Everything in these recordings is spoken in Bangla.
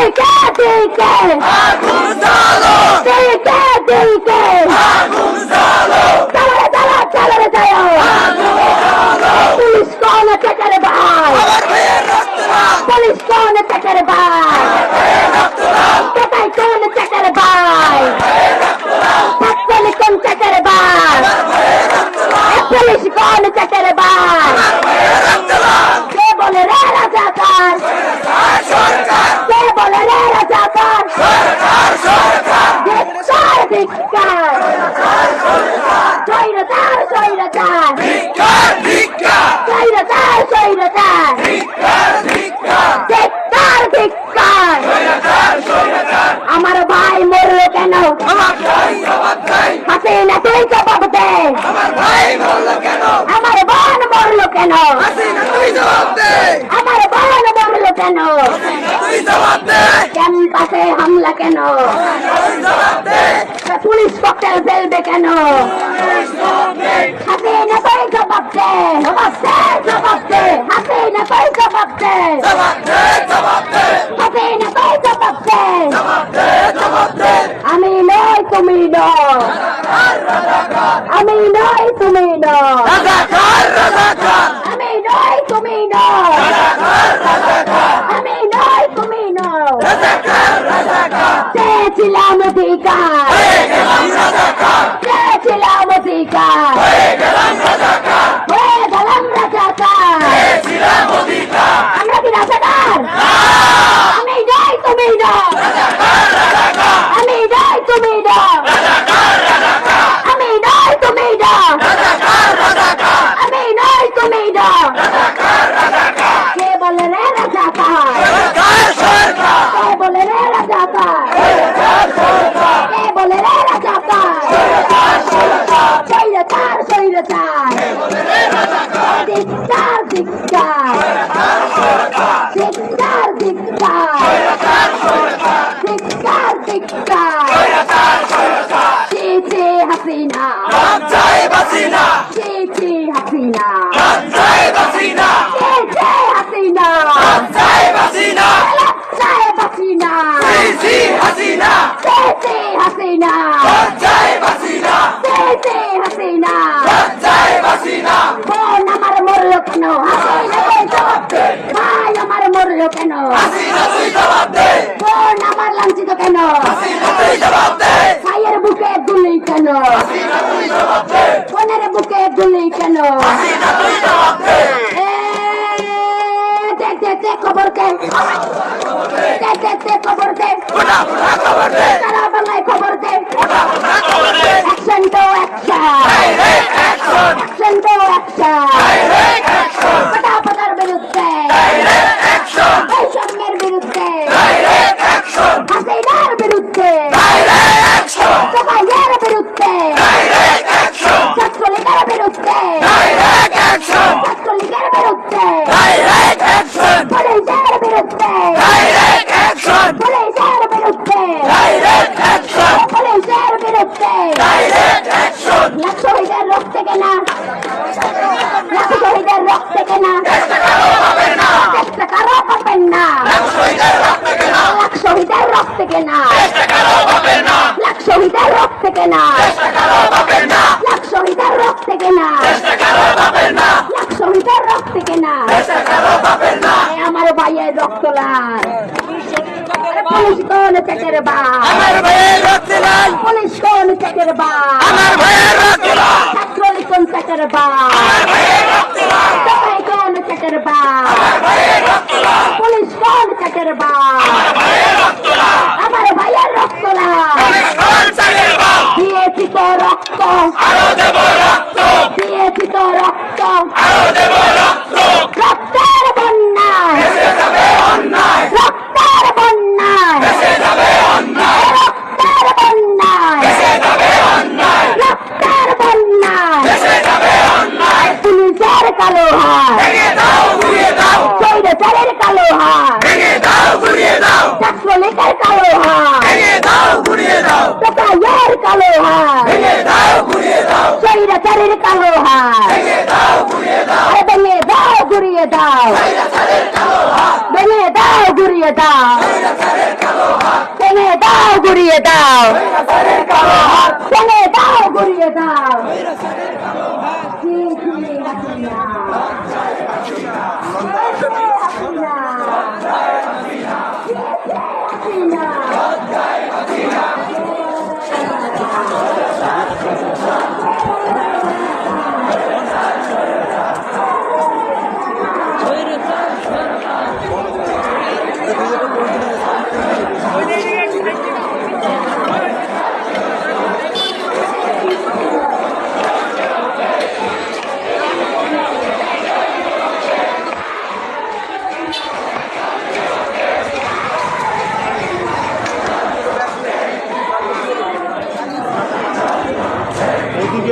দিকে দিকে আগুন জ্বালো দিকে দিকে আগুন জ্বালো চলো রে চলো চলো রে চলো পুলিশ কোন চেকের ভাই আমার ভাইয়ের রক্ত লাল পুলিশ কোন চেকের ভাই কোথায় কোন চেকের ভাই থাকছেন কোন চেকের ভাই এ পুলিশ কোন চেকের ভাই রক্ত লাল কে বলে রে রাজাকার আর সরকার কে বলে রে রাজাকার সরকার সরকার ধিক্কার ধিক্কার স্বৈরতার স্বৈরতার ভিক্ষার ভিক্ষা স্বৈরতার স্বৈরতার ভিক্ষার ভিক্ষা ধিক্কার ধিক্কার সরকার সরকার আমার ভাই মরলো কেন? আমার ভাই জবাব দেয় হাসিনা তুই জবাব দে আমার ভাই বলল কেন? আমার বোন মরলো কেন? হাসিনা তুই জবাব দে। আমার বোন মরলো কেন? তুই জবাব দে। ক্যাম্পাসে হামলা কেন? পুলিশ ককটেল ফেলবে কেন? আমি নই তুমি নয়। আমি তুমি নয়। রাজাকার আমি নই তুমি নয় আমি নই তুমি নয় রাজাকার রাজাকার চেয়েছিলাম অধিকার হয়ে চেয়েছিলাম অধিকার হয়ে গেলাম রাজাকার হয়ে আমরা কি রাজাকার আমি নই তুমি আমি নই তুমি আমি নই তুমি আমি নয় কে বলে রে রাজাকার সরকার সরকার কে বলে রে রাজাকার কে বলে রে রাজাকার স্বৈরচার ধিক্কার ধিক্কার ধিক্কার ধিক্কার ধিক্কার ধিক্কার ছি হাসিনা জয় বাসিনা ছি হাসিনা। জয় বাসিনা ছি হাসিনা জয় বাসিনা জয় হাসিনা জি হাসিনা ছি হাসিনা ছি হাসিনা জয় বাসিনা বোন আমার মরলো কেন হাসিনা তুই জবাব দে ভাই আমার মরলো কেন হাসিনা তুই জবাব দে বোন আমার লাঞ্ছিত কেন হাসিনা তুই জবাব দে ভাইয়ের বুকে গুলি কেন হাসিনা তুই জবাব দে বোনের বুকে গুলি কেন হাসিনা তুই জবাব দে এ, দে দে দে খবর দে দে দে দে খবর দে শহীদের রক্ত হবে না। লাখ শহীদের রক্ত হবে না। লাখ শহীদের রক্ত হবে না। আমার ভাইয়ের রক্ত লাল। পুলিশ কোন চেকের বা পুলিশ কোন চেকের বা ছাত্রলীগ কোন চেকের বা কোন চেকের বা পুলিশ কোন চেকের বা ভাইয়ের রক্ত লাল আমার ভাইয়ের রক্ত লাল কোন চালের বাপ তো রক্ত। আরও দেব রক্ত। দিয়েছি তো রক্ত। আরও দেব রক্ত রক্তের বন্যায় সে যাবে অন্যায় রক্তের বন্যায় সে যাবে অন্যায় রক্তের বন্যায় সে যাবে অন্যায় রক্তের বন্যায় সে যাবে অন্যায় পুলিশের কালো হাত ভেঙে দাও ঘুরিয়ে দাও স্বৈরাচারের কালো হাত ভেঙে দাও ঘুরিয়ে দাও ছাত্রলীগের কালো হাত ভেঙে দাও ঘুরিয়ে দাও তোকাইয়ের কালো হাত ভেঙে দাও ঘুরিয়ে দাও স্বৈরাচারের কালো হাত ভেঙে দাও ঘুরিয়ে দাও আরে ভেঙে দাও ঘুরিয়ে দাও ছাদের কালো হাত ভেঙে দাও ঘুরিয়ে ঘুরিয়ে দাও। ভেঙে দাও ঘুরিয়ে দাও। ভেঙে দাও ঘুরিয়ে দাও।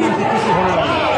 difícil